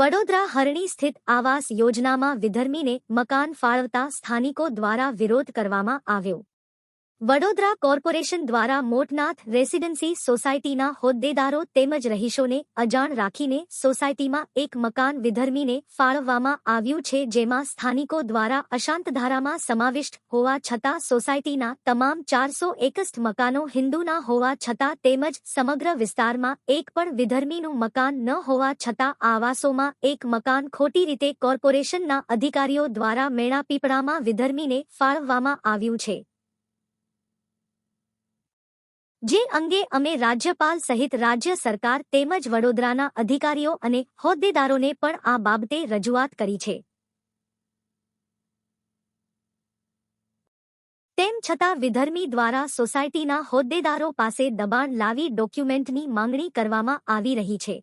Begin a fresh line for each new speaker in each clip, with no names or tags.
વડોદરા હરણી સ્થિત આવાસ યોજનામાં વિધર્મીને મકાન ફાળવતા સ્થાનિકો દ્વારા વિરોધ કરવામાં આવ્યો. વડોદરા કોર્પોરેશન દ્વારા મોટનાથ રેસિડેન્સી સોસાયટીના હોદ્દેદારો તેમજ રહીશોને અજાણ રાખીને સોસાયટીમાં એક મકાન વિધર્મીને ફાળવવામાં આવ્યું છે, જેમાં સ્થાનિકો દ્વારા અશાંતધારામાં સમાવિષ્ટ હોવા છતાં સોસાયટીના તમામ ચારસો એકસ્ઠ મકાનો હિન્દુના હોવા છતાં તેમજ સમગ્ર વિસ્તારમાં એક પણ વિધર્મીનું મકાન ન હોવા છતાં આવાસોમાં એક મકાન ખોટી રીતે કોર્પોરેશનના અધિકારીઓ દ્વારા મેણાપીપળામાં વિધર્મીને ફાળવવામાં આવ્યું છે. જે અંગે અમે રાજ્યપાલ સહિત રાજ્ય સરકાર તેમજ વડોદરાના અધિકારીઓ અને હોદ્દેદારોને પણ આ બાબતે રજૂઆત કરી છે. તેમ છતાં વિધર્મી દ્વારા સોસાયટીના હોદ્દેદારો પાસે દબાણ લાવી ડોક્યુમેન્ટની માંગણી કરવામાં આવી રહી છે.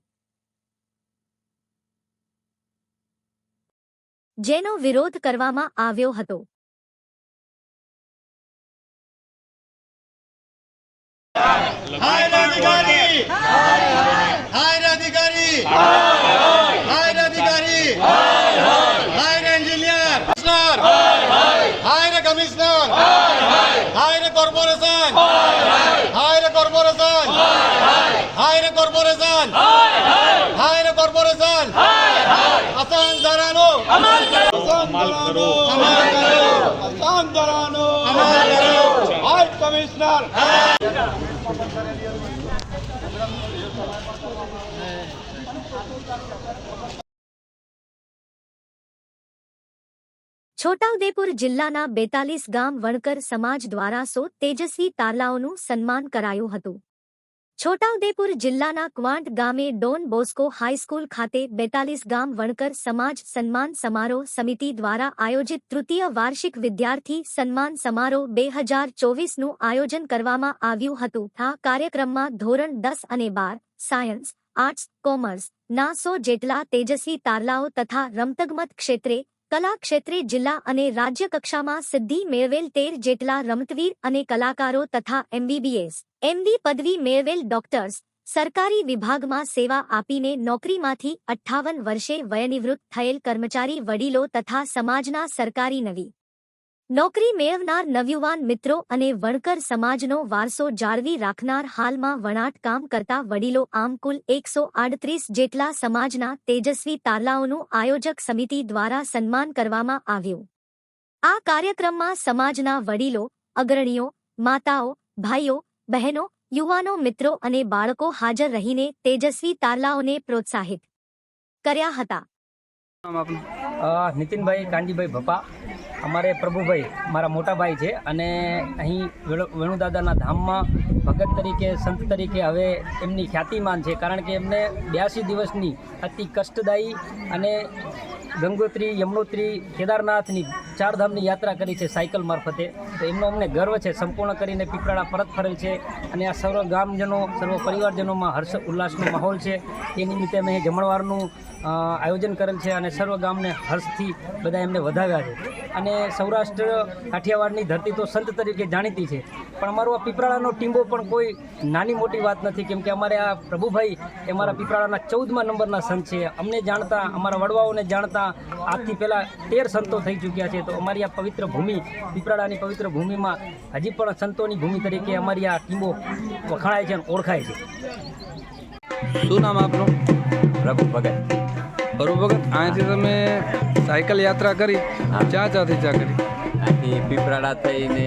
જેનો વિરોધ કરવામાં આવ્યો હતો.
হায় রাধিকারী। হায় রাধিকারী। হায় রাধিকারী। হায় রে ইঞ্জিনিয়ার। কমিশনার। হায় রে কমিশনার। হায় রে কর্পোরেশন। হায় রে কর্পোরেশন। হায় রে কর্পোরেশন। হায় রে কর্পোরেশন। আসান জারানো আমাল করো আমাল করো আমাল করো আসান জারানো আমাল করো হায় কমিশনার।
হায় છોટાઉદેપુર જિલ્લાના બેતાલીસ ગામ વણકર સમાજ દ્વારા સો તેજસ્વી તારલાઓનું સન્માન કરાયું હતું. છોટાઉદેપુર જિલ્લાના ક્વાંટ ગામે ડોન બોસ્કો હાઈસ્કૂલ ખાતે બેતાલીસ ગામ વણકર સમાજ સન્માન સમારોહ સમિતિ દ્વારા આયોજિત તૃતીય વાર્ષિક વિદ્યાર્થી સન્માન સમારોહ બે હજાર ચોવીસનું આયોજન કરવામાં આવ્યું હતું. આ કાર્યક્રમમાં ધોરણ દસ અને બાર, સાયન્સ, આર્ટ્સ, કોમર્સ ના સો જેટલા તેજસ્વી તારલાઓ તથા રમતગમત ક્ષેત્રે કલા ક્ષેત્રે જિલ્લા અને રાજ્ય કક્ષામાં સિદ્ધિ મેળવેલ તેર જેટલા રમતવીર અને કલાકારો તથા એમબીબીએસ એમડી પદવી મેળવેલ ડોક્ટર્સ સરકારી વિભાગમાં સેવા આપીને નોકરીમાંથી અઠ્ઠાવન વર્ષે વયનિવૃત્ત થયેલ કર્મચારી વડીલો તથા સમાજના સરકારી નવી નોકરી મેળવનાર નવયુવાન મિત્રો અને વણકર સમાજનો વારસો જાળવી રાખનાર હાલમાં વણાટ કામ કરતા વડીલો આમ કુલ એકસો આડત્રીસ જેટલા સમાજના તેજસ્વી તારલાઓનું આયોજક સમિતિ દ્વારા સન્માન કરવામાં આવ્યું. આ કાર્યક્રમમાં સમાજના વડીલો, અગ્રણીઓ, માતાઓ, ભાઈઓ, બહેનો, યુવાનો, મિત્રો અને બાળકો હાજર રહીને તેજસ્વી તારલાઓને પ્રોત્સાહિત કર્યા હતા.
નીતિનભાઈ કાનજીભાઈ ભપા. અમારે પ્રભુભાઈ, મારા મોટા ભાઈ છે અને અહીં વેણુ- વેણુદાદાના ધામમાં ભગત તરીકે, સંત તરીકે હવે એમની ખ્યાતિમાન છે. કારણ કે એમને બ્યાસી દિવસની અતિ કષ્ટદાયી અને ગંગોત્રી, યમનોત્રી, કેદારનાથની ચારધામની યાત્રા કરી છે સાયકલ મારફતે. તો એમનો અમને ગર્વ છે. સંપૂર્ણ કરીને પીપળાડા પરત ફરેલ છે અને આ સર્વ ગામજનો, સર્વ પરિવારજનોમાં હર્ષ, ઉલ્લાસનો માહોલ છે. એ નિમિત્તે અમે જમણવારનું આયોજન કરેલ છે અને સર્વ ગામને હર્ષથી બધા એમને વધાવ્યા છે. અને સૌરાષ્ટ્ર કાઠિયાવાડની ધરતી તો સંત તરીકે જાણીતી છે. પણ અમારો આ પીપરાળાનો ટીંબો પણ કોઈ નાની મોટી વાત નથી, કેમ કે અમારે આ પ્રભુભાઈ એ અમારા પીપરાળાના ચૌદમા નંબરના સંત છે. અમને જાણતા, અમારા વડવાઓને જાણતા આજથી પહેલાં તેર સંતો થઈ ચૂક્યા છે. તો અમારી આ પવિત્ર ભૂમિ પીપરાળાની પવિત્ર ભૂમિમાં હજી પણ સંતોની ભૂમિ તરીકે અમારી આ ટીંબો વખણાય છે અને ઓળખાય છે.
શું નામ આપનું?
પ્રભુ ભગત.
બરોબર અહીંથી તમે સાયકલ યાત્રા કરી ચા ચાથી ચા કરી.
અહીંથી પીપરાડા થઈને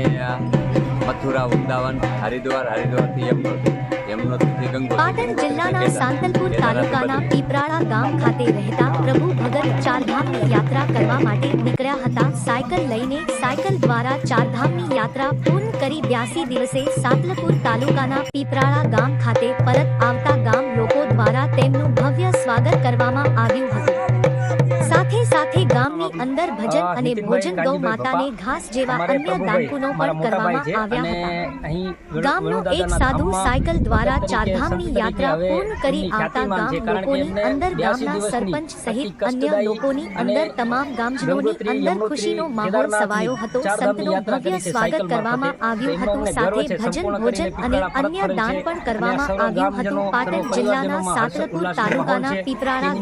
મથુરા વૃંદાવન હરિદ્વાર હરિદ્વારથી યમનોત્રી
પાટણ જિલ્લાના સાંતલપુર તાલુકાના પીપરાળા ગામ ખાતે રહેતા પ્રભુ ભગત ચારધામની યાત્રા કરવા માટે નીકળ્યા હતા. સાયકલ લઈને સાયકલ દ્વારા ચારધામની યાત્રા પૂર્ણ કરી બ્યાસી દિવસે સાંતલપુર તાલુકાના પીપરાળા ગામ ખાતે પરત આવતા ગામ અને ભોજન ગૌ માતાને ઘાસ જેવા અન્ય દાનપુનો પણ કરવામાં આવ્યા હતા. ગામનો એક સાધુ સાયકલ દ્વારા ચારધામની યાત્રા પૂર્ણ કરી આવતા ગામ લોકોની અંદર ગામના સરપંચ સહિત અન્ય લોકોની અંદર તમામ ગામજનોની અંદર ખુશીનો માહોલ સવાયો હતો. સંતનું ભવ્ય સ્વાગત કરવામાં આવ્યું હતું. સાથે ભજન ભોજન અને અન્ય દાન પણ કરવામાં આવ્યું હતું. પાટણ જિલ્લાના સાતરપુર તાલુકાના
એ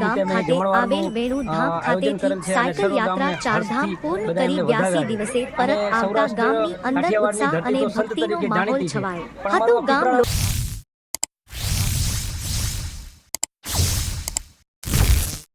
ગામ ખાતે આવેલ
વેણુ ધામ
ખાતેથી સાયકલ યાત્રા ચારધામ પૂર્ણ કરી. બ્યાસી દિવસે પરત આવતા ગામની અંદર ઉત્સાહ અને ભક્તિનો માહોલ છવાયો હતો ગામ